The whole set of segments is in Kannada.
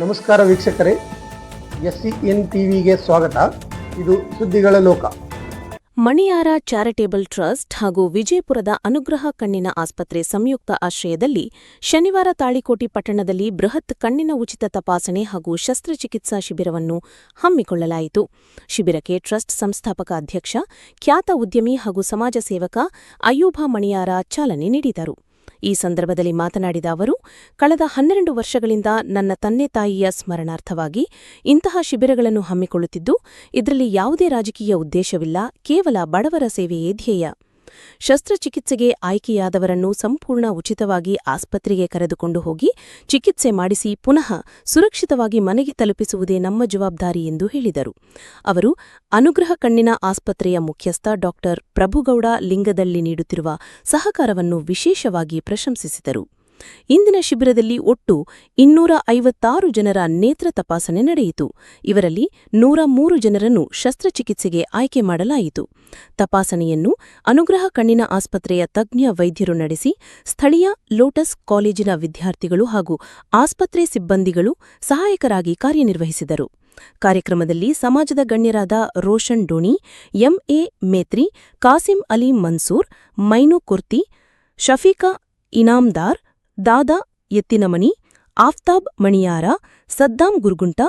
ನಮಸ್ಕಾರ ವೀಕ್ಷಕರೇ ಎಸ್ ಸಿ ಎನ್ ಟಿವಿಗೆ ಸ್ವಾಗತ. ಇದು ಸುದ್ದಿಗಳ ಲೋಕ. ಮಣಿಯಾರ ಚಾರಿಟೇಬಲ್ ಟ್ರಸ್ಟ್ ಹಾಗೂ ವಿಜಯಪುರದ ಅನುಗ್ರಹ ಕಣ್ಣಿನ ಆಸ್ಪತ್ರೆ ಸಂಯುಕ್ತ ಆಶ್ರಯದಲ್ಲಿ ಶನಿವಾರ ತಾಳಿಕೋಟಿ ಪಟ್ಟಣದಲ್ಲಿ ಬೃಹತ್ ಕಣ್ಣಿನ ಉಚಿತ ತಪಾಸಣೆ ಹಾಗೂ ಶಸ್ತ್ರಚಿಕಿತ್ಸಾ ಶಿಬಿರವನ್ನು ಹಮ್ಮಿಕೊಳ್ಳಲಾಯಿತು. ಶಿಬಿರಕ್ಕೆ ಟ್ರಸ್ಟ್ ಸಂಸ್ಥಾಪಕ ಅಧ್ಯಕ್ಷ, ಖ್ಯಾತ ಉದ್ಯಮಿ ಹಾಗೂ ಸಮಾಜ ಸೇವಕ ಅಯೂಬ ಮಣಿಯಾರ ಚಾಲನೆ ನೀಡಿದರು. ಈ ಸಂದರ್ಭದಲ್ಲಿ ಮಾತನಾಡಿದ ಅವರು, ಕಳೆದ ಹನ್ನೆರಡು ವರ್ಷಗಳಿಂದ ನನ್ನ ತಂದೆ ತಾಯಿಯ ಸ್ಮರಣಾರ್ಥವಾಗಿ ಇಂತಹ ಶಿಬಿರಗಳನ್ನು ಹಮ್ಮಿಕೊಳ್ಳುತ್ತಿದ್ದು, ಇದರಲ್ಲಿ ಯಾವುದೇ ರಾಜಕೀಯ ಉದ್ದೇಶವಿಲ್ಲ, ಕೇವಲ ಬಡವರ ಸೇವೆಯೇ ಧ್ಯೇಯ. ಶಸ್ತ್ರಚಿಕಿತ್ಸೆಗೆ ಆಯ್ಕೆಯಾದವರನ್ನು ಸಂಪೂರ್ಣ ಉಚಿತವಾಗಿ ಆಸ್ಪತ್ರೆಗೆ ಕರೆದುಕೊಂಡು ಹೋಗಿ ಚಿಕಿತ್ಸೆ ಮಾಡಿಸಿ ಪುನಃ ಸುರಕ್ಷಿತವಾಗಿ ಮನೆಗೆ ತಲುಪಿಸುವುದೇ ನಮ್ಮ ಜವಾಬ್ದಾರಿ ಎಂದು ಹೇಳಿದರು. ಅವರು, ಅನುಗ್ರಹ ಕಣ್ಣಿನ ಆಸ್ಪತ್ರೆಯ ಮುಖ್ಯಸ್ಥ ಡಾ ಪ್ರಭುಗೌಡ ಲಿಂಗದಲ್ಲಿ ನೀಡುತ್ತಿರುವ ಸಹಕಾರವನ್ನು ವಿಶೇಷವಾಗಿ ಪ್ರಶಂಸಿಸಿದರು. ಇಂದಿನ ಶಿಬಿರದಲ್ಲಿ ಒಟ್ಟು ಇನ್ನೂರ ಐವತ್ತಾರು ಜನರ ನೇತ್ರ ತಪಾಸಣೆ ನಡೆಯಿತು. ಇವರಲ್ಲಿ ನೂರ ಮೂರು ಜನರನ್ನು ಶಸ್ತ್ರಚಿಕಿತ್ಸೆಗೆ ಆಯ್ಕೆ ಮಾಡಲಾಯಿತು. ತಪಾಸಣೆಯನ್ನು ಅನುಗ್ರಹ ಕಣ್ಣಿನ ಆಸ್ಪತ್ರೆಯ ತಜ್ಞ ವೈದ್ಯರು ನಡೆಸಿ ಸ್ಥಳೀಯ ಲೋಟಸ್ ಕಾಲೇಜಿನ ವಿದ್ಯಾರ್ಥಿಗಳು ಹಾಗೂ ಆಸ್ಪತ್ರೆ ಸಿಬ್ಬಂದಿಗಳು ಸಹಾಯಕರಾಗಿ ಕಾರ್ಯನಿರ್ವಹಿಸಿದರು. ಕಾರ್ಯಕ್ರಮದಲ್ಲಿ ಸಮಾಜದ ಗಣ್ಯರಾದ ರೋಷನ್ ಡೋಣಿ, ಎಂಎ ಮೇತ್ರಿ, ಕಾಸಿಂ ಅಲಿ ಮನ್ಸೂರ್, ಮೈನು ಕುರ್ತಿ, ಶಫೀಕಾ ಇನಾಮ್ದಾರ್ ದಾದಾ ಎತ್ತಿನಮಣಿ ಆಫ್ತಾಬ್ ಮಣಿಯಾರ ಸದ್ದಾಂ ಗುರ್ಗುಂಟ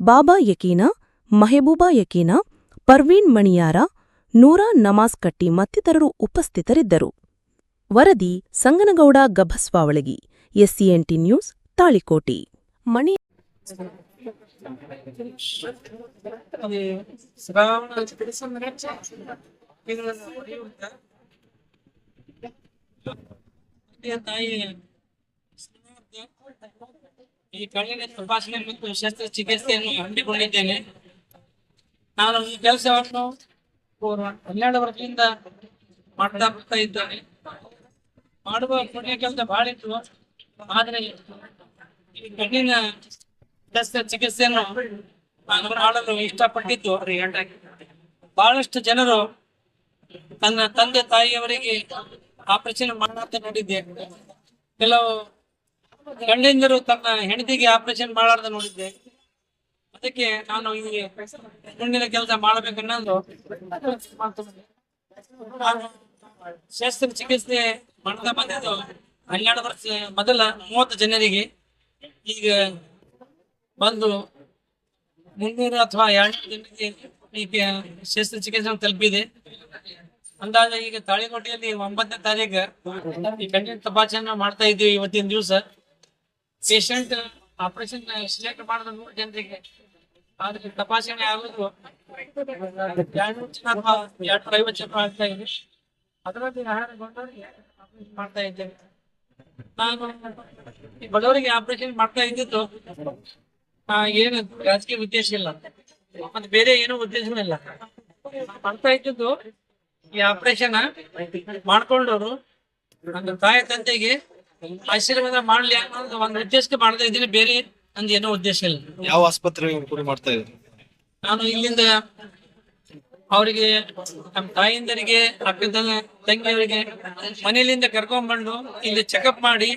ಬಾಬಾ ಯಕೀನ ಮಹೇಬೂಬಾ ಯಕೀನ ಪರ್ವೀನ್ ಮಣಿಯಾರ ನೂರಾ ನಮಾಜ್ ಕಟ್ಟಿ ಮತ್ತಿತರರು ಉಪಸ್ಥಿತರಿದ್ದರು. ವರದಿ ಸಂಗನಗೌಡ ಗಭಸ್ವಾವಳಗಿ ಎಸ್ಸಿಎನ್ಟಿ ನ್ಯೂಸ್ ತಾಳಿಕೋಟಿ. ಮಣಿ ತಾಯಿ ಈ ಕಣ್ಣಿನ ತಪಾಸಣೆ ಮತ್ತು ಶಸ್ತ್ರಚಿಕಿತ್ಸೆಯನ್ನು ಹಮ್ಮಿಕೊಂಡಿದ್ದೇನೆ. ನಾನು ಈ ಕೆಲಸವನ್ನು ಹನ್ನೆರಡು ವರ್ಷದಿಂದ ಮಾಡ್ತಾ ಬರ್ತಾ ಇದ್ದೇನೆ ಮಾಡುವ ಪುಣ್ಯ ಕೆಲಸ ಬಾಳಿತ್ತು. ಆದ್ರೆ ಈ ಕಣ್ಣಿನ ಶಸ್ತ್ರಚಿಕಿತ್ಸೆಯನ್ನು ನಾನು ಮಾಡಲು ಇಷ್ಟಪಟ್ಟಿದ್ದು. ಬಹಳಷ್ಟು ಜನರು ತನ್ನ ತಂದೆ ತಾಯಿಯವರಿಗೆ ಆಪರೇಷನ್ ಮಾಡಂತ ನೋಡಿದ್ದೆ. ಕೆಲವು ಗಂಡಂದಿರು ತನ್ನ ಹೆಂಡತಿಗೆ ಆಪರೇಷನ್ ಮಾಡಾರ್ದ ನೋಡಿದ್ದೆ. ಅದಕ್ಕೆ ನಾನು ಈ ಮುಂದಿನ ಕೆಲಸ ಮಾಡಬೇಕನ್ನೋದು ಶಸ್ತ್ರ ಚಿಕಿತ್ಸೆ ಮಾಡ್ತಾ ಬಂದಿದ್ದು. ಹನ್ನೆರಡು ವರ್ಷ, ಮೊದಲ ಮೂವತ್ತು ಜನರಿಗೆ ಈಗ ಬಂದು ಮುನ್ನೂರು ಅಥವಾ ಎರಡು ಜನರಿಗೆ ಈಗ ಶಸ್ತ್ರಚಿಕಿತ್ಸೆ ತಲುಪಿದೆ. ಅಂದಾಜ ಈಗ ತಾಳಿಕೋಟೆಯಲ್ಲಿ ಒಂಬತ್ತನೇ ತಾರೀಕು ಈ ಕಣ್ಣಿನ ತಪಾಸಣೆ ಮಾಡ್ತಾ ಇದ್ದೀವಿ ಇವತ್ತಿನ ದಿವಸ. ಪೇಷಂಟ್ ಆಪರೇಷನ್ ಸಿಲೆಕ್ಟ್ ಮಾಡಿದ ನೂರು ಜನರಿಗೆ. ಆದ್ರೆ ತಪಾಸಣೆ ಆಗೋದು ಎರಡ್ನೂರು ಐವತ್ತು ಅದರಲ್ಲಿ ಮಾಡ್ತಾ ಇದ್ದೇವೆ ನಾನು ಈ ಬಡವರಿಗೆ ಆಪರೇಷನ್ ಮಾಡ್ತಾ ಇದ್ದಿದ್ದು ಏನು ರಾಜಕೀಯ ಉದ್ದೇಶ ಇಲ್ಲ. ಮತ್ತೆ ಬೇರೆ ಏನೂ ಉದ್ದೇಶನೂ ಇಲ್ಲ. ಮಾಡ್ತಾ ಇದ್ದಿದ್ದು ಈ ಆಪರೇಷನ್ ಮಾಡ್ಕೊಂಡವರು, ನನ್ನ ತಾಯಿ ತಂದೆಗೆ ಆಶೀರ್ವಾದ ಮಾಡ್ಲಿ ಅನ್ನೋದು ಒಂದು ಉದ್ದೇಶಕ್ಕೆ ಮಾಡ್ತಾ ಇದ್ದೀನಿ ಬೇರೆ ನಂದು ಏನೋ ಉದ್ದೇಶ ಇಲ್ಲ. ಯಾವ ಆಸ್ಪತ್ರೆ ಕುರಿ ಮಾಡ್ತಾ ಇದ್ರಿ ನಾನು ಇಲ್ಲಿಂದ ಅವರಿಗೆ ನಮ್ಮ ತಾಯಿಂದರಿಗೆ ಅಕ್ಕದ ತಂಗಿಯವರಿಗೆ ಮನೆಯಲ್ಲಿಂದ ಕರ್ಕೊಂಡ್ಬಂದು ಇಲ್ಲಿ ಚೆಕಪ್ ಮಾಡಿ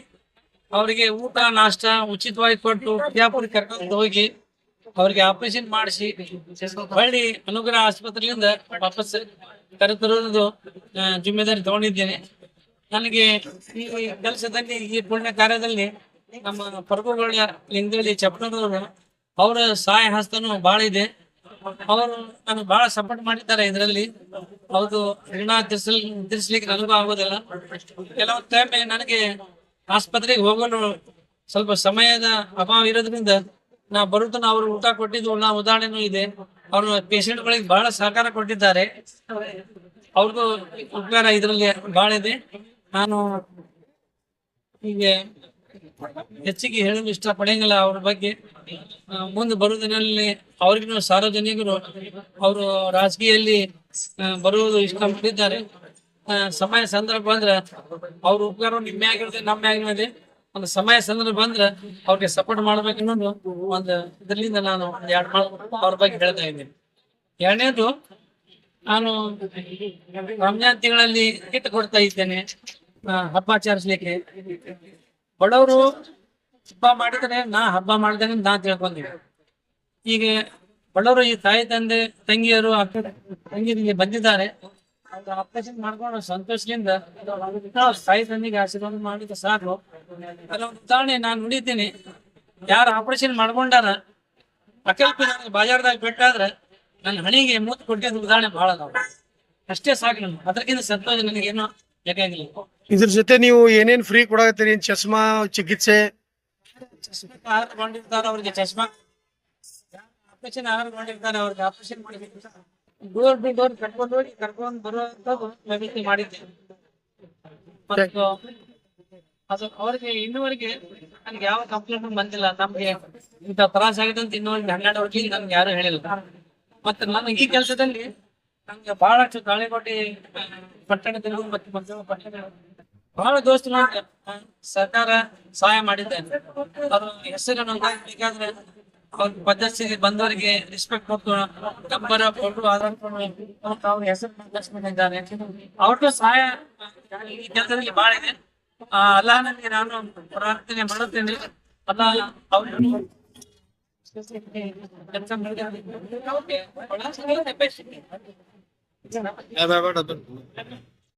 ಅವರಿಗೆ ಊಟ ನಾಷ್ಟ ಉಚಿತವಾಗಿ ಕೊಟ್ಟು ಬಿಜಾಪುರ ಕರ್ಕೊಂಡು ಹೋಗಿ ಅವ್ರಿಗೆ ಆಪರೇಷನ್ ಮಾಡಿಸಿ ಹೊಳ್ಳಿ ಅನುಗ್ರಹ ಆಸ್ಪತ್ರೆಯಿಂದ ವಾಪಸ್ ಕರೆತರೋದು ಜಿಮ್ಮೆದಾರಿ ತಗೊಂಡಿದ್ದೇನೆ. ನನಗೆ ಈ ಕೆಲಸದಲ್ಲಿ, ಈ ಪುಣ್ಯ ಕಾರ್ಯದಲ್ಲಿ ನಮ್ಮ ಪ್ರಭುಗಳ ಲಿಂಗದಲ್ಲಿ ಚಪ್ಪನವರು ಅವರ ಸಹಾಯ ಹಸ್ತನು ಬಹಳ ಇದೆ. ಅವರು ನನಗೆ ಬಹಳ ಸಪೋರ್ಟ್ ಮಾಡಿದ್ದಾರೆ ಇದರಲ್ಲಿ. ಅವರು ಋಣ ತಿರ್ಸಲ್, ತಿರ್ಸ್ಲಿಕ್ಕೆ ನನಗೂ ಆಗೋದಿಲ್ಲ. ಕೆಲವು ಟೈಮ್ ನನಗೆ ಆಸ್ಪತ್ರೆಗೆ ಹೋಗಲು ಸ್ವಲ್ಪ ಸಮಯದ ಅಭಾವ ಇರೋದ್ರಿಂದ ನಾ ಬರುತ್ತನ, ಅವರು ಊಟ ಕೊಟ್ಟಿದ್ದು, ನಾ ಉದಾಹರಣೆನೂ ಇದೆ. ಅವರು ಪೇಷಂಟ್ಗಳಿಗೆ ಬಹಳ ಸಹಕಾರ ಕೊಟ್ಟಿದ್ದಾರೆ. ಅವ್ರಿಗೂ ಉಪಕಾರ ಇದರಲ್ಲಿ ಬಹಳ ಇದೆ. ನಾನು ಹೀಗೆ ಹೆಚ್ಚಿಗೆ ಹೇಳಲು ಇಷ್ಟಪಡಂಗಿಲ್ಲ ಅವ್ರ ಬಗ್ಗೆ. ಮುಂದೆ ಬರುವ ದಿನದಲ್ಲಿ ಸಾರ್ವಜನಿಕರು ಅವರು ರಾಜಕೀಯಲ್ಲಿ ಬರುವುದು ಇಷ್ಟಪಟ್ಟಿದ್ದಾರೆ. ಸಮಯ ಸಂದರ್ಭ ಬಂದ್ರೆ ಅವ್ರ ಉಪಕಾರ ನಿಮ್ಮೆ ಆಗಿರುತ್ತೆ, ನಮ್ಮ ಆಗಿರುತ್ತೆ. ಒಂದು ಸಮಯ ಸಂದರ್ಭ ಬಂದ್ರೆ ಅವ್ರಿಗೆ ಸಪೋರ್ಟ್ ಮಾಡ್ಬೇಕು ಒಂದು ಇದರಿಂದ ನಾನು ಒಂದು ಎರಡು ಮಾತು ಅವ್ರ ಬಗ್ಗೆ ಹೇಳ್ತಾ ಇದ್ದೀನಿ. ಎರಡನೇದು, ನಾನು ರಂಜಾನ್ ತಿಂಗಳಲ್ಲಿ ಕಿಟ್ ಕೊಡ್ತಾ ಇದ್ದೇನೆ. ಹಬ್ಬ ಆಚರಿಸ್ಲಿಕ್ಕೆ. ಬಡವರು ಹಬ್ಬ ಮಾಡಿದ್ರೆ ನಾ ಹಬ್ಬ ಮಾಡಿದ್ರೆ ನಾ ತಿಳ್ಕೊಂಡಿ. ಈಗ ಬಡವರು ಈ ತಾಯಿ ತಂದೆ, ತಂಗಿಯರು ಅಕ್ಕ, ತಂಗಿಯರಿಗೆ ಬಂದಿದ್ದಾರೆ. ಆಪರೇಷನ್ ಮಾಡ್ಕೊಂಡು ಸಂತೋಷದಿಂದ ತಾಯಿ ತಂದೆಗೆ ಆಶೀರ್ವಾದ ಮಾಡಿದ್ರೆ ಸಾಕು. ಕೆಲವೊಂದು ಉದಾಹರಣೆ ನಾನು ನುಡಿತೀನಿ ಯಾರು ಆಪರೇಷನ್ ಮಾಡ್ಕೊಂಡಾರ ಅಕಲ್ಪ ಬಾಜಾರ್ದಾಗ ಬಿಟ್ಟಾದ್ರೆ ನನ್ನ ಹಣಿಗೆ ಮೂತ್ ಕೊಟ್ಟಿದ್ದ ಉದಾಹರಣೆ ಬಹಳ ಅದಾವ. ಅಷ್ಟೇ ಸಾಕು ನಾನು ಅದಕ್ಕಿಂತ ಸಂತೋಷ ನನಗೇನು ಬೇಕಾಗಿಲ್ಲ. ಇದ್ರ ಜೊತೆ ನೀವು ಏನೇನ್ ಫ್ರೀ ಕೊಡಾಕತ್ತೀರಿ? ಚಸ್ಮಾ, ಚಿಕಿತ್ಸೆ? ಚಸ್ಮಾ ಆಹಾರಗೊಂಡಿರ್ತಾರೆ ಅವ್ರಿಗೆ, ಚಸ್ಮಾ. ಆಪರೇಷನ್ ಆಹಾರಗೊಂಡಿರ್ತಾರೆ ಅವ್ರಿಗೆ, ಆಪರೇಷನ್ ಮಾಡಬೇಕು ಡೋರ್ ಟು ಡೋರ್ ಕರ್ಕೊಂಡು ಹೋಗಿ, ಕರ್ಕೊಂಡು ಬರುವಂತದ್ದು ವ್ಯವಸ್ಥೆ ಮಾಡಿದ್ದೆ. ಮತ್ತು ಅದು ಅವ್ರಿಗೆ ಇನ್ನುವರೆಗೆ ನನ್ಗೆ ಯಾವ ಕಂಪ್ಲೇಂಟ್ ಬಂದಿಲ್ಲ. ನಮ್ಗೆ ಇಂಥ ತ್ರಾಸ ಆಗಿದೆ ಅಂತ ಇನ್ನು ಹನ್ನೆರಡು ವರ್ಷ ನನ್ಗೆ ಯಾರು ಹೇಳಿಲ್ಲ. ಮತ್ತೆ ನಾನು ಈ ಕೆಲಸದಲ್ಲಿ ನಂಗೆ ಬಹಳಷ್ಟು ತಾಳಿಕೋಟಿ ಪಟ್ಟಣದಲ್ಲಿ ಮತ್ತೆ ಮಂಜೂರು ಪಟ್ಟಣ ಬಹಳ ದೋಸ್ತ ನನ್ಗೆ, ಸರ್ಕಾರ ಸಹಾಯ ಮಾಡಿದೆ ಅವ್ರ ಹೆಸರು ಬೇಕಾದ್ರೆ ಅವ್ರ ಪದ್ಧತಿಗೆ ಬಂದವರಿಗೆ ರೆಸ್ಪೆಕ್ಟ್ ಕೊಟ್ಟು ನಂಬರ್ ಕೊಟ್ಟು ಆಧಾರ್ ಕಾರ್ಡ್ ಅವ್ರ ಹೆಸರು ಮಾಡಿದ್ದಾರೆ ಅವ್ರಿಗೂ ಸಹಾಯ ಈ ಕೆಲಸದಲ್ಲಿ ಬಹಳ ಇದೆ. ಆ, ಅಲ್ಲಾಹನಲ್ಲಿ ನಾನು ಪ್ರಾರ್ಥನೆ ಮಾಡುತ್ತೇನೆ. ಅಲ್ಲ ಅವರು ಕೆಲಸ ಮಾಡಿದ್ದಾರೆ.